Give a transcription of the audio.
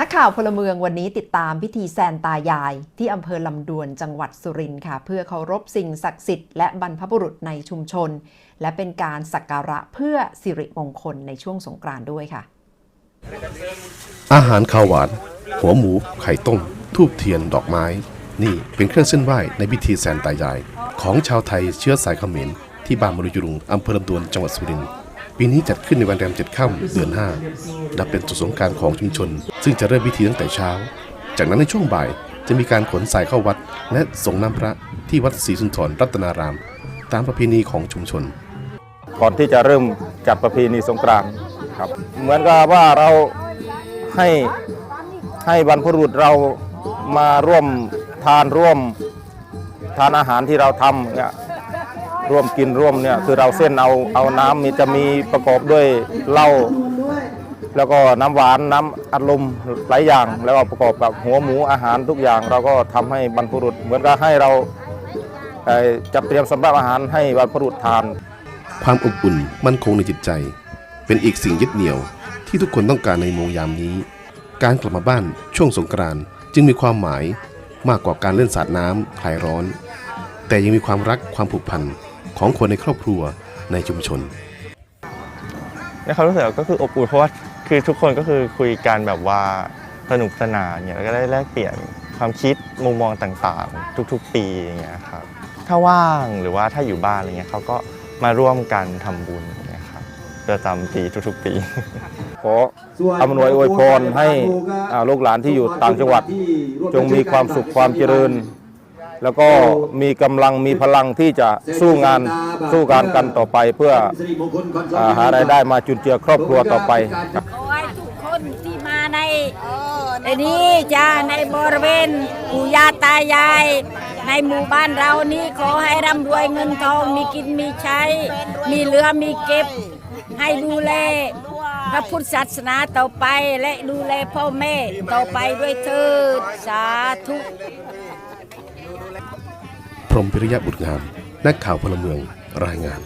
นักข่าวพลเมืองวันนี้ติดตามพิธีแซนตายาย ที่อำเภอลำดวนจังหวัดสุรินทร์ค่ะ เพื่อเคารพสิ่งศักดิ์สิทธิ์และบรรพบุรุษในชุมชน และเป็นการสักการะเพื่อสิริมงคลในช่วงสงกรานต์ด้วยค่ะ อาหารข้าวหวาน หัวหมู ไข่ต้ม ทูบเทียนดอกไม้ นี่เป็นเครื่องเส้นไหว้ในพิธีแซนตายาย ของชาวไทยเชื้อสายเขมรที่บ้านมรุยรุงอำเภอลำดวนจังหวัดสุรินทร์ ปีนี้จัดขึ้นในวันแรมเจ็ดค่ำเดือนห้านับเป็นจุดสงการของชุมชน ซึ่งจะเริ่มพิธีตั้งแต่เช้า จากนั้นในช่วงบ่ายจะมีการขนสายเข้าวัด และส่งน้ำพระที่วัดศรีสุนทรรัตนาราม ตามประเพณีของชุมชน ก่อนที่จะเริ่มจัดประเพณีสงกรานต์ครับ เหมือนกับว่าเราให้ให้บรรพบุรุษเรามาร่วมทานร่วมทานอาหารที่เราทำเนี่ย ร่วมกินร่วมเนี่ยคือเราเส้นเอาเอาน้ำมีจะมีประกอบด้วยเหล้าแล้วก็น้ำหวานน้ำอัดลมหลายอย่าง แล้วก็ประกอบกับหัวหมูอาหารทุกอย่าง เราก็ทำให้บรรพุรุษเหมือนกับให้เราจัดเตรียมสำหรับอาหารให้บรรพุรุษทาน ความอบอุ่นมั่นคงในจิตใจ เป็นอีกสิ่งยึดเหนี่ยวที่ทุกคนต้องการในโมงยามนี้ การกลับมาบ้านช่วงสงกรานต์จึงมีความหมายมากกว่าการเล่นสาดน้ำคลายร้อน แต่ยังมีความรักความผูกพัน ของคนในครอบครัวในชุมชนในความรู้สึกก็คืออบอุ่นเพราะว่าคือทุกคนก็คือคุยกันแบบว่าสนุกสนานเนี่ยแล้วก็ได้แลกเปลี่ยนความคิดมุมมองต่างๆ ทุกๆ ปีอย่างเงี้ยครับถ้าว่างหรือว่าถ้าอยู่บ้านอะไรเงี้ยเขาก็มาร่วมกันทำบุญอย่างเงี้ยครับประจำปีทุกๆ ปี ขออำนวยอวยพรให้อ่าลูกหลานที่อยู่ต่างจังหวัด จงมีความสุขความเจริญ แล้วก็มีกำลังมีพลังที่จะสู้งานสู้การกันต่อไป เพื่ออ่าหารายได้มาจุนเจือครอบครัวต่อไปครับ ขอให้ทุกคนที่มาในในนี้จ้าในบริเวณปู่ย่าตายาย ในหมู่บ้านเรานี้ขอให้ร่ำรวยเงินทองมีกินมีใช้ มีเหลือมีเก็บ ให้ดูแลพระพุทธศาสนาต่อไปและดูแลพ่อแม่ต่อไปด้วยเถิดสาธุ พรหมพิริยะบุตรงาม นักข่าวพลเมืองรายงาน